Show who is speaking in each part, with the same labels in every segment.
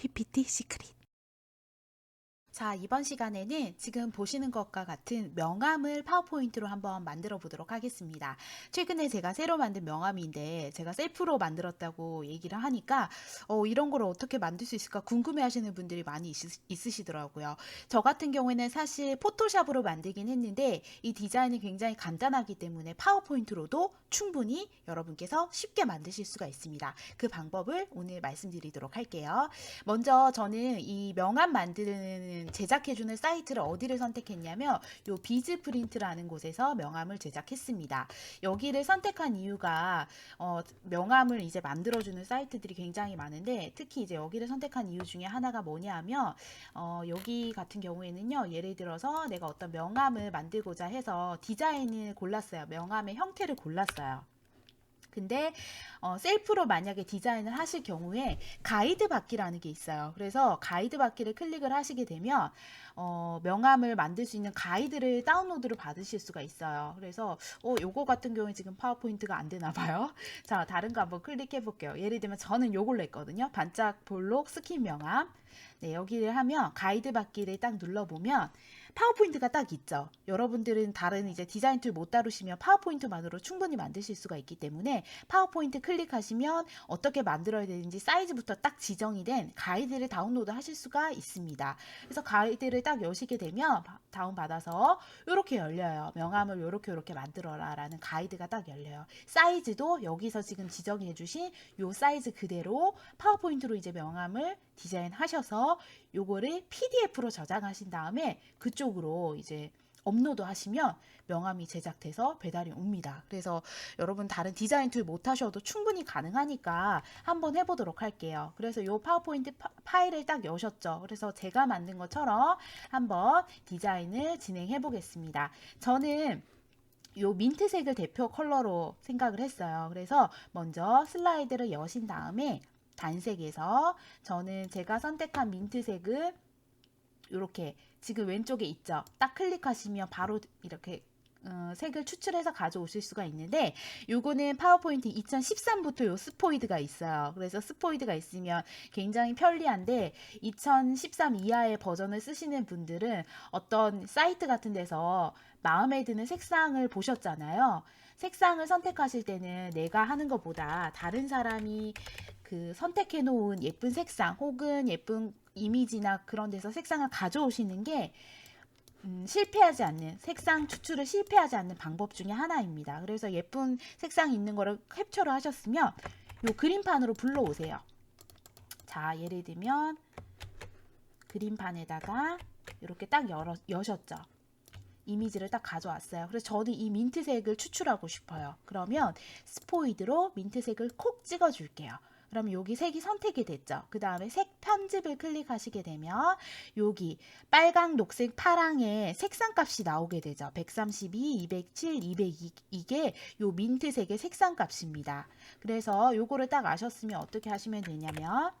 Speaker 1: PPT 시크릿. 자, 이번 시간에는 지금 보시는 것과 같은 명함을 파워포인트로 한번 만들어 보도록 하겠습니다. 최근에 제가 새로 만든 명함인데 제가 셀프로 만들었다고 얘기를 하니까 어, 이런 걸 어떻게 만들 수 있을까 궁금해 하시는 분들이 많이 있으, 시더라고요저 같은 경우에는 사실 포토샵으로 만들긴 했는데 이 디자인이 굉장히 간단하기 때문에 파워포인트로도 충분히 여러분께서 쉽게 만드실 수가 있습니다. 그 방법을 오늘 말씀드리도록 할게요. 먼저 저는 이 명함 만드는 제작해주는 사이트를 어디를 선택했냐면 요 비즈 프린트라는 곳에서 명함을 제작했습니다. 여기를 선택한 이유가 어, 명함을 이제 만들어주는 사이트들이 굉장히 많은데 특히 이제 여기를 선택한 이유 중에 하나가 뭐냐면 어, 여기 같은 경우에는요 예를 들어서 내가 어떤 명함을 만들고자 해서 디자인을 골랐어요. 명함의 형태를 골랐어요. 근데 어, 셀프로 만약에 디자인을 하실 경우에 가이드 받기라는 게 있어요. 그래서 가이드 받기를 클릭을 하시게 되면 어, 명함을 만들 수 있는 가이드를 다운로드를 받으실 수가 있어요. 그래서 어, 요거 같은 경우에 지금 파워포인트가 안 되나 봐요. 자, 다른 거 한번 클릭해 볼게요. 예를 들면 저는 요걸로 했거든요. 반짝 볼록 스킨 명함. 네, 여기를 하면 가이드 받기를 딱 눌러보면 파워포인트가 딱 있죠. 여러분들은 다른 이제 디자인 툴 못 다루시면 파워포인트만으로 충분히 만드실 수가 있기 때문에 파워포인트 클릭하시면 어떻게 만들어야 되는지 사이즈부터 딱 지정이 된 가이드를 다운로드 하실 수가 있습니다. 그래서 가이드를 딱 여시게 되면 다운받아서 이렇게 열려요. 명함을 이렇게 이렇게 만들어라 라는 가이드가 딱 열려요. 사이즈도 여기서 지금 지정해 주신 요 사이즈 그대로 파워포인트로 이제 명함을 디자인 하셔서 요거를 PDF로 저장하신 다음에 그쪽으로 이제 업로드 하시면 명함이 제작돼서 배달이 옵니다. 그래서 여러분 다른 디자인 툴 못 하셔도 충분히 가능하니까 한번 해보도록 할게요. 그래서 요 파워포인트 파, 일을딱 여셨죠. 그래서 제가 만든 것처럼 한번 디자인을 진행해 보겠습니다. 저는 요 민트색을 대표 컬러로 생각을 했어요. 그래서 먼저 슬라이드를 여신 다음에 단색에서 저는 제가 선택한 민트색을 이렇게 지금 왼쪽에 있죠. 딱 클릭하시면 바로 이렇게 어, 색을 추출해서 가져오실 수가 있는데 요거는 파워포인트 2013부터 요 스포이드가 있어요. 그래서 스포이드가 있으면 굉장히 편리한데 2013 이하의 버전을 쓰시는 분들은 어떤 사이트 같은 데서 마음에 드는 색상을 보셨잖아요. 색상을 선택하실 때는 내가 하는 것보다 다른 사람이 그 선택해 놓은 예쁜 색상 혹은 예쁜 이미지나 그런 데서 색상을 가져오시는 게 음, 실패하지 않는 색상 추출을 실패하지 않는 방법 중에 하나입니다. 그래서 예쁜 색상 있는 거를 캡처를 하셨으면 요 그림판으로 불러오세요. 자, 예를 들면 그림판에다가 이렇게 딱 열어, 여셨죠. 이미지를 딱 가져왔어요. 그래서 저는 이 민트색을 추출하고 싶어요. 그러면 스포이드로 민트색을 콕 찍어줄게요. 그럼 여기 색이 선택이 됐죠. 그 다음에 색 편집을 클릭하시게 되면 여기 빨강, 녹색, 파랑의 색상 값이 나오게 되죠. 132, 207, 202 이게 요 민트색의 색상 값입니다. 그래서 요거를 딱 아셨으면 어떻게 하시면 되냐면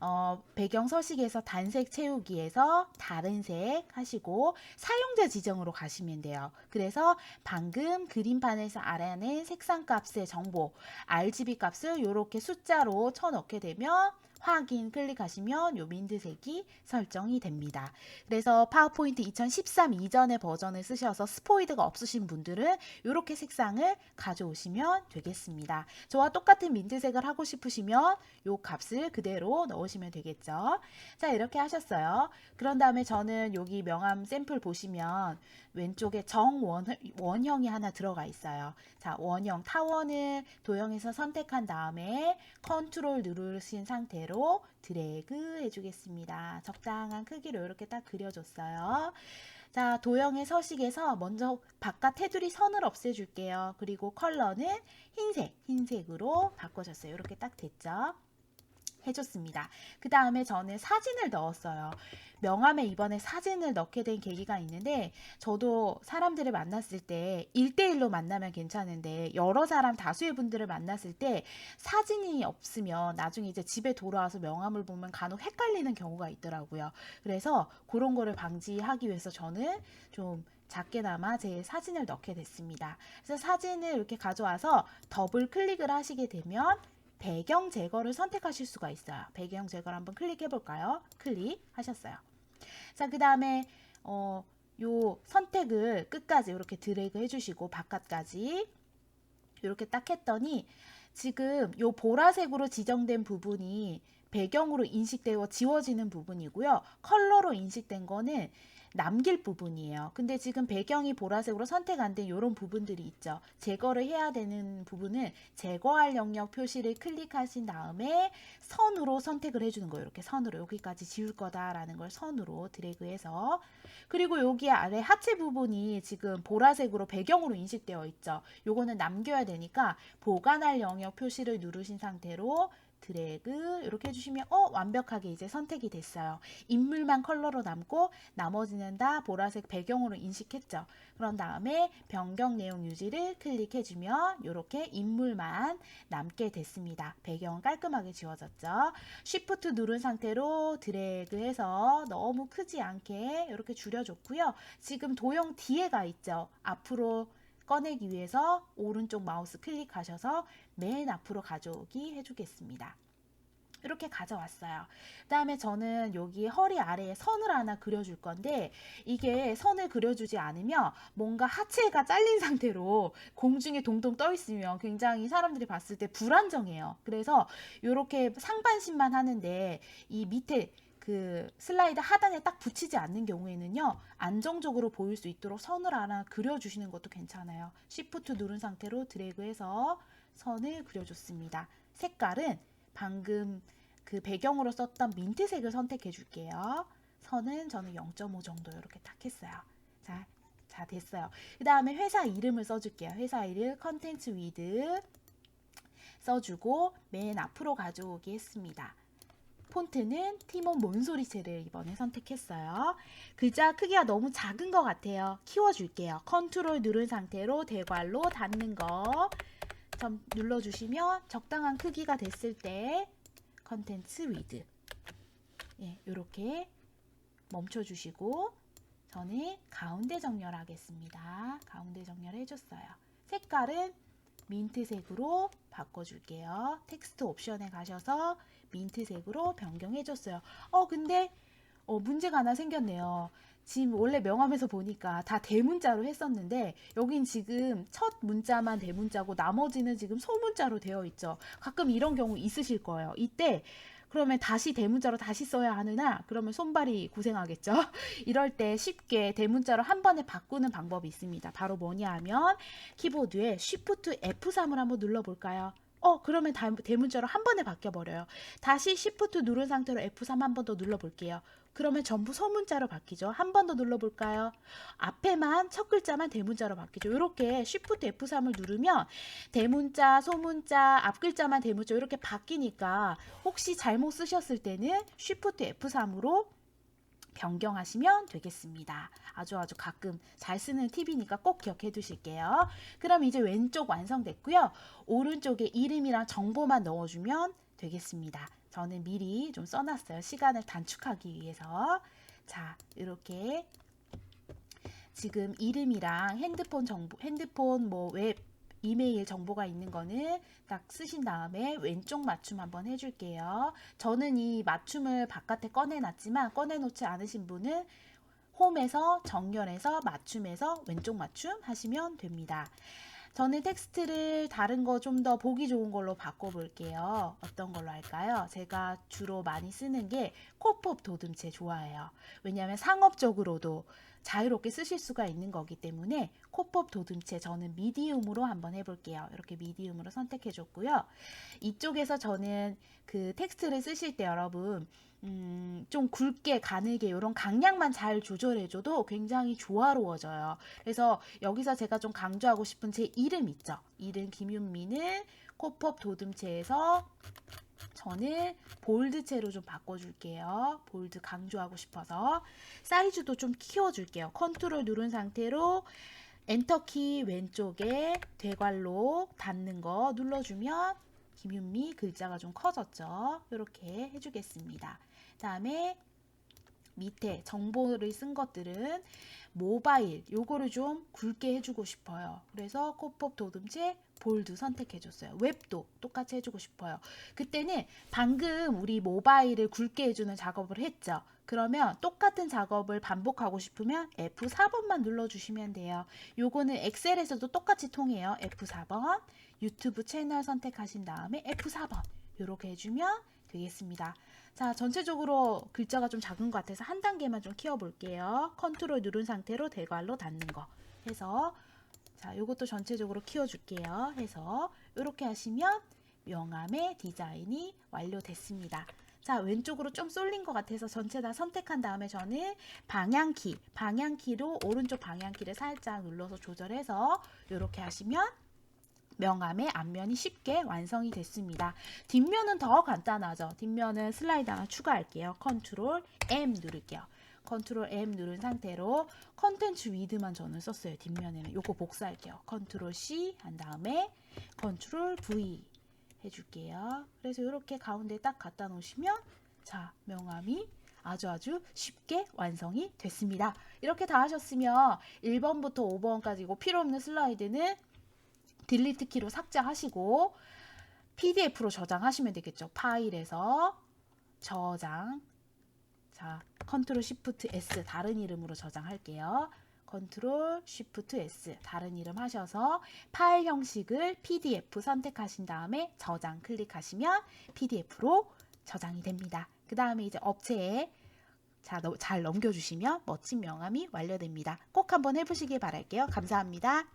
Speaker 1: 어, 배경 서식에서 단색 채우기에서 다른 색 하시고 사용자 지정으로 가시면 돼요. 그래서 방금 그림판에서 알아낸 색상 값의 정보 RGB 값을 이렇게 숫자로 쳐넣게 되면 확인 클릭하시면 요 민트색이 설정이 됩니다. 그래서 파워포인트 2013 이전의 버전을 쓰셔서 스포이드가 없으신 분들은 이렇게 색상을 가져오시면 되겠습니다. 저와 똑같은 민트색을 하고 싶으시면 요 값을 그대로 넣으시면 되겠죠. 자 이렇게 하셨어요. 그런 다음에 저는 여기 명함 샘플 보시면 왼쪽에 정원 원형이 하나 들어가 있어요. 자 원형 타원을 도형에서 선택한 다음에 컨트롤 누르신 상태로 드래그 해주겠습니다. 적당한 크기로 이렇게 딱 그려줬어요. 자, 도형의 서식에서 먼저 바깥 테두리 선을 없애줄게요. 그리고 컬러는 흰색, 흰색으로 바꿔줬어요. 이렇게 딱 됐죠? 해줬습니다. 그 다음에 저는 사진을 넣었어요. 명함에 이번에 사진을 넣게 된 계기가 있는데 저도 사람들을 만났을 때 1대1로 만나면 괜찮은데 여러 사람 다수의 분들을 만났을 때 사진이 없으면 나중에 이제 집에 돌아와서 명함을 보면 간혹 헷갈리는 경우가 있더라고요. 그래서 그런 거를 방지하기 위해서 저는 좀 작게나마 제 사진을 넣게 됐습니다. 그래서 사진을 이렇게 가져와서 더블 클릭을 하시게 되면 배경 제거를 선택하실 수가 있어요. 배경 제거를 한번 클릭해 볼까요? 클릭하셨어요. 자, 그 다음에 어, 요 선택을 끝까지 이렇게 드래그 해주시고 바깥까지 이렇게 딱 했더니 지금 요 보라색으로 지정된 부분이 배경으로 인식되어 지워지는 부분이고요. 컬러로 인식된 거는 남길 부분이에요. 근데 지금 배경이 보라색으로 선택 안 된 이런 부분들이 있죠. 제거를 해야 되는 부분은 제거할 영역 표시를 클릭하신 다음에 선으로 선택을 해주는 거예요. 이렇게 선으로 여기까지 지울 거다라는 걸 선으로 드래그해서 그리고 여기 아래 하체 부분이 지금 보라색으로 배경으로 인식되어 있죠. 요거는 남겨야 되니까 보관할 영역 표시를 누르신 상태로 드래그 이렇게 해주시면 어 완벽하게 이제 선택이 됐어요. 인물만 컬러로 남고 나머지는 다 보라색 배경으로 인식했죠. 그런 다음에 변경 내용 유지를 클릭해주면 이렇게 인물만 남게 됐습니다. 배경은 깔끔하게 지워졌죠. Shift 누른 상태로 드래그해서 너무 크지 않게 이렇게 줄여줬고요. 지금 도형 뒤에 가 있죠. 앞으로 꺼내기 위해서 오른쪽 마우스 클릭하셔서 맨 앞으로 가져오기 해주겠습니다. 이렇게 가져왔어요. 그 다음에 저는 여기 허리 아래에 선을 하나 그려줄 건데 이게 선을 그려주지 않으면 뭔가 하체가 잘린 상태로 공중에 동동 떠 있으면 굉장히 사람들이 봤을 때 불안정해요. 그래서 이렇게 상반신만 하는데 이 밑에 그 슬라이드 하단에 딱 붙이지 않는 경우에는요 안정적으로 보일 수 있도록 선을 하나 그려주시는 것도 괜찮아요. Shift 누른 상태로 드래그해서 선을 그려줬습니다. 색깔은 방금 그 배경으로 썼던 민트색을 선택해 줄게요. 선은 저는 0.5 정도 이렇게 딱 했어요. 자, 자 됐어요. 그 다음에 회사 이름을 써줄게요. 회사 이름 컨텐츠 위드 써주고 맨 앞으로 가져오기 했습니다. 폰트는 티몬 몬소리체를 이번에 선택했어요. 글자 크기가 너무 작은 것 같아요. 키워줄게요. 컨트롤 누른 상태로 대괄로 닫는 거점 눌러주시면 적당한 크기가 됐을 때 컨텐츠 위드 예, 이렇게 멈춰주시고 저는 가운데 정렬하겠습니다. 가운데 정렬해줬어요. 색깔은 민트색으로 바꿔줄게요. 텍스트 옵션에 가셔서 민트색으로 변경해줬어요. 어, 근데 어, 문제가 하나 생겼네요. 지금 원래 명함에서 보니까 다 대문자로 했었는데 여긴 지금 첫 문자만 대문자고 나머지는 지금 소문자로 되어 있죠. 가끔 이런 경우 있으실 거예요. 이때 그러면 다시 대문자로 다시 써야 하느냐? 그러면 손발이 고생하겠죠. 이럴 때 쉽게 대문자로 한 번에 바꾸는 방법이 있습니다. 바로 뭐냐 하면 키보드에 Shift F3을 한번 눌러볼까요? 어, 그러면 다- 대문자로 한 번에 바뀌어 버려요. 다시 Shift 누른 상태로 F3 한 번 더 눌러 볼게요. 그러면 전부 소문자로 바뀌죠. 한 번 더 눌러 볼까요? 앞에만 첫 글자만 대문자로 바뀌죠. 이렇게 Shift F3을 누르면 대문자, 소문자, 앞 글자만 대문자 이렇게 바뀌니까 혹시 잘못 쓰셨을 때는 Shift F3으로 변경하시면 되겠습니다. 아주 아주 가끔 잘 쓰는 팁이니까 꼭 기억해 두실게요. 그럼 이제 왼쪽 완성됐고요. 오른쪽에 이름이랑 정보만 넣어주면 되겠습니다. 저는 미리 좀 써놨어요. 시간을 단축하기 위해서. 자, 이렇게 지금 이름이랑 핸드폰 정보, 핸드폰 뭐 웹, 이메일 정보가 있는 거는 딱 쓰신 다음에 왼쪽 맞춤 한번 해줄게요. 저는 이 맞춤을 바깥에 꺼내놨지만 꺼내놓지 않으신 분은 홈에서 정렬해서 맞춤해서 왼쪽 맞춤 하시면 됩니다. 저는 텍스트를 다른 거 좀 더 보기 좋은 걸로 바꿔볼게요. 어떤 걸로 할까요? 제가 주로 많이 쓰는 게 코팝 도듬체 좋아해요. 왜냐하면 상업적으로도 자유롭게 쓰실 수가 있는 거기 때문에 코팝 도듬체 저는 미디움으로 한번 해볼게요. 이렇게 미디움으로 선택해 줬고요. 이쪽에서 저는 그 텍스트를 쓰실 때 여러분 음, 좀 굵게 가늘게 이런 강약만 잘 조절해줘도 굉장히 조화로워져요. 그래서 여기서 제가 좀 강조하고 싶은 제 이름 있죠. 이름 김윤미는 코팝 도듬체에서 저는 볼드체로 좀 바꿔줄게요. 볼드 강조하고 싶어서 사이즈도 좀 키워줄게요. 컨트롤 누른 상태로 엔터키 왼쪽에 대괄로 닫는 거 눌러주면 김윤미 글자가 좀 커졌죠. 이렇게 해주겠습니다. 다음에 밑에 정보를 쓴 것들은 모바일 요거를 좀 굵게 해주고 싶어요. 그래서 코법 도듬제 볼드 선택해줬어요. 웹도 똑같이 해주고 싶어요. 그때는 방금 우리 모바일을 굵게 해주는 작업을 했죠. 그러면 똑같은 작업을 반복하고 싶으면 F4번만 눌러주시면 돼요. 요거는 엑셀에서도 똑같이 통해요. F4번 유튜브 채널 선택하신 다음에 F4번 이렇게 해주면 되겠습니다. 자, 전체적으로 글자가 좀 작은 것 같아서 한 단계만 좀 키워볼게요. 컨트롤 누른 상태로 대괄호 닫는 거 해서 자, 요것도 전체적으로 키워줄게요. 해서 이렇게 하시면 명암의 디자인이 완료됐습니다. 자, 왼쪽으로 좀 쏠린 것 같아서 전체 다 선택한 다음에 저는 방향키, 방향키로 오른쪽 방향키를 살짝 눌러서 조절해서 이렇게 하시면 명암의 앞면이 쉽게 완성이 됐습니다. 뒷면은 더 간단하죠. 뒷면은 슬라이드 하나 추가할게요. 컨트롤 M 누를게요. 컨트롤 M 누른 상태로 컨텐츠 위드만 저는 썼어요. 뒷면에는 요거 복사할게요. 컨트롤 C 한 다음에 컨트롤 V 해줄게요. 그래서 이렇게 가운데 딱 갖다 놓으시면 자 명암이 아주 아주 쉽게 완성이 됐습니다. 이렇게 다 하셨으면 1번부터 5번까지고 필요 없는 슬라이드는 딜리트 키로 삭제하시고 PDF로 저장하시면 되겠죠. 파일에서 저장. 자, 컨트롤 시프트 S 다른 이름으로 저장할게요. 컨트롤 시프트 S 다른 이름 하셔서 파일 형식을 PDF 선택하신 다음에 저장 클릭하시면 PDF로 저장이 됩니다. 그 다음에 이제 업체에 잘 넘겨주시면 멋진 명함이 완료됩니다. 꼭 한번 해보시길 바랄게요. 감사합니다.